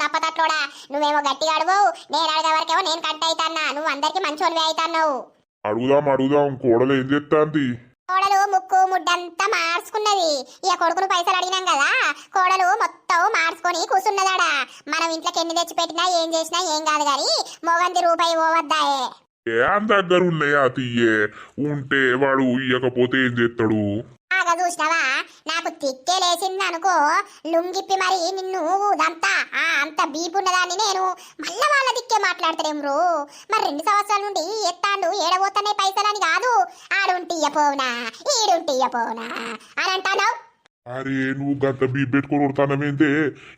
నప్పతట్లోడా నువ్వేమో గట్టిగా అడగవు. నేను అడగే వరకేమో నేను కట్ అవుతాన్నా నువ్వు అందరికి మంచోనివి అవుతాన్నావు అడుగుదాం అడుగుదాం. కోడలు ఏం చెప్తాంది కోడలు ముక్కు ముడ్డంతా మార్చుకున్నది. ఇక కొడుకును పైసలు అడిగినాం కదా. కోడలు మొత్తం మార్చుకొని కూర్చున్నదాడా మనం ఇంట్లోకి ఎన్ని తెచ్చి పెట్టినా ఏం చేసినా ఏం కాదు గాని మొగంది రూపాయి పోవద్దాయే. ఏ దగ్గర ఉన్నాయా తీయే? ఉంటే వాడు ఇయ్యకపోతే ఏం చేస్తాడు చూసినావా నాకు తిక్కే లేచింది అనుకో లుంగిప్పి మరి నిన్ను దంతా ఆ అంత బీపున్నదాన్ని నేను మళ్ళా వాళ్ళ దిక్కే మాట్లాడతాడేం బ్రో మరి రెండు సంవత్సరాల నుండి ఎత్తాండు ఏడబోతున్నాయి పైసలని కాదు. ఆడుంటి ఇయ్యపోవునా ఈడుంటి ఇయ్యపోవునా అని అంటాను అరే నువ్వు గంట బీ పెట్టుకొని కొడతానమేందే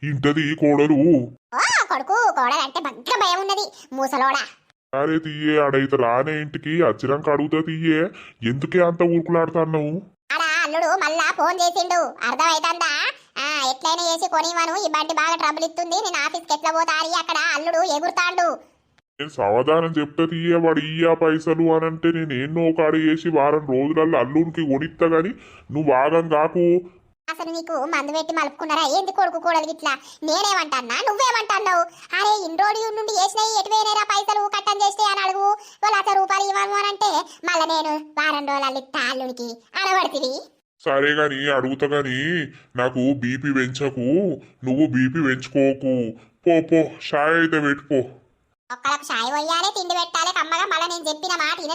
ఇంటది కోడలు. కొడుకు కోడలంటే బగ్గ భయం ఉన్నది. మూసలోడా. అరే తీయే ఆడైతే రానే ఇంటికి అచ్చిరాక అడుగుతా తీయే. ఎందుకే అంత ఊరుకులాడుతున్నావు? అల్లుడు మళ్ళా ఫోన్ చేసిండు. అర్థమైతుందా? ఆ ఎట్లయినా చేసి కొనివను ఈ బండి బాగా ట్రబుల్ ఇస్తుంది నేను ఆఫీస్కి ఎట్లా పోతా అక్కడ అల్లుడు ఎగురుతాండు. నేను సమాధానం చెప్తా తీయే వాడు ఇయ్యా పైసలు అని అంటే నేను ఎన్నో కాడ చేసి వారం రోజులలో అల్లునికి కొనిస్తా గాని నువ్వు ఆగం కాకు. అసలు నీకు మందు పెట్టి మలుపుకున్నారా? ఏంది కొడుకు కూడలు ఇట్లా నేనేమంటాన్నా? నువ్వేమంటున్నావు? అరే ఇన్ని రోజులు నుండి వేసినాయి ఎటు వేరేరా పైసలు? కట్టం చేస్తే అని అడుగు. వాళ్ళు లక్ష రూపాయలు ఇవ్వను అని అంటే మళ్ళీ నేను వారం రోజులు ఇస్తా అల్లుడికి అనబడుతుంది. సరే గాని అడుగుతా గాని నాకు బీపీ పెంచకు నువ్వు బీపీ పెంచుకోకు. పో పో షాయ్ అయితే పెట్టుకో. అక్కడ షాయి పోయాలి తిండి పెట్టాలి కమ్మగా మళ్ళీ నేను చెప్పిన మాట